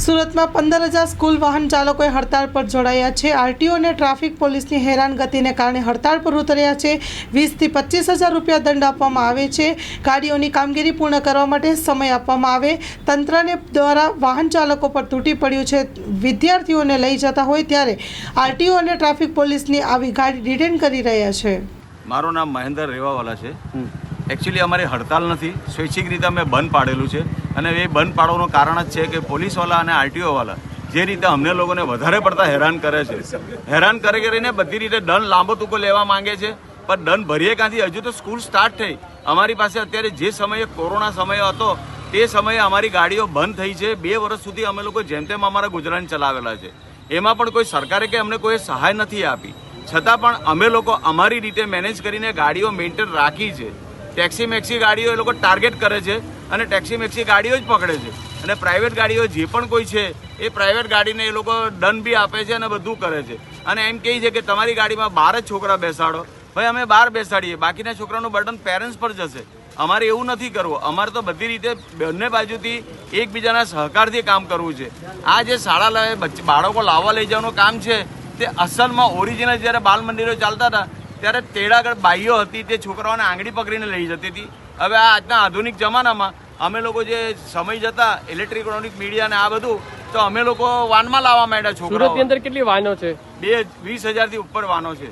સુરતમાં પંદર હજાર સ્કૂલ વાહન ચાલકોએ હડતાળ પર જોડાયા છે. આરટીઓ અને ટ્રાફિક પોલીસની હેરાનગતિને કારણે હડતાળ પર ઉતર્યા છે. વીસથી પચીસ હજાર રૂપિયા દંડ આપવામાં આવે છે. ગાડીઓની કામગીરી પૂર્ણ કરવા માટે સમય આપવામાં આવે. તંત્રને દ્વારા વાહન ચાલકો પર તૂટી પડ્યું છે. વિદ્યાર્થીઓને લઈ જતા હોય ત્યારે આરટીઓ અને ટ્રાફિક પોલીસની આવી ગાડી ડિટેન કરી રહ્યા છે. મારું નામ મહેન્દ્ર રેવાવાલા છે. એકચ્યુઅલી અમારી હડતાલ નથી. સ્વૈચ્છિક રીતે અમે બંધ પાડેલું છે. અને એ બંધ પાડવાનું કારણ જ છે કે પોલીસવાળા અને આરટીઓવાળા જે રીતે અમને લોકોને વધારે પડતા હેરાન કરે છે, હેરાન કરી કરીને બધી રીતે દંડ લાંબો ટૂંકો લેવા માંગે છે, પણ દંડ ભરીએ ક્યાંથી? હજુ તો સ્કૂલ સ્ટાર્ટ થઈ. અમારી પાસે અત્યારે જે સમયે કોરોના સમય હતો, તે સમયે અમારી ગાડીઓ બંધ થઈ છે. બે વર્ષ સુધી અમે લોકો જેમ તેમ અમારા ગુજરાન ચલાવેલા છે. એમાં પણ કોઈ સરકારે કે અમને કોઈ સહાય નથી આપી. છતાં પણ અમે લોકો અમારી રીતે મેનેજ કરીને ગાડીઓ મેન્ટેન રાખી છે. ટેક્સી મેક્સી ગાડીઓ એ લોકો ટાર્ગેટ કરે છે અને ટેક્સી મેક્સી ગાડીઓ જ પકડે છે. અને પ્રાઇવેટ ગાડીઓ જે પણ કોઈ છે, એ પ્રાઇવેટ ગાડીને એ લોકો દંડ બી આપે છે અને બધું કરે છે. અને એમ કહે છે કે તમારી ગાડીમાં બાર જ છોકરા બેસાડો. ભાઈ, અમે બાર બેસાડીએ. બાકીના છોકરાનું બર્ડન પેરેન્ટ્સ પર જશે. અમારે એવું નથી કરવું. અમારે તો બધી રીતે બંને બાજુથી એકબીજાના સહકારથી કામ કરવું છે. આ જે શાળા બાળકો લાવવા લઈ જવાનું કામ છે, તે અસલમાં ઓરિજિનલ જ્યારે બાલ મંદિરો ચાલતા હતા ત્યારે તેડાગળ બાઈઓ હતી તે છોકરાઓને આંગળી પકડીને લઈ જતી હતી. હવે આ આજના આધુનિક જમાનામાં અમે લોકો જે સમય જતા ઇલેક્ટ્રોનિક મીડિયા ને આ બધું તો અમે લોકો વાનમાં લાવવા માંડ્યા સુરતની છોકરાઓ અંદર કેટલી વાનો છે? બે વીસ હજારથી ઉપર વાનો છે.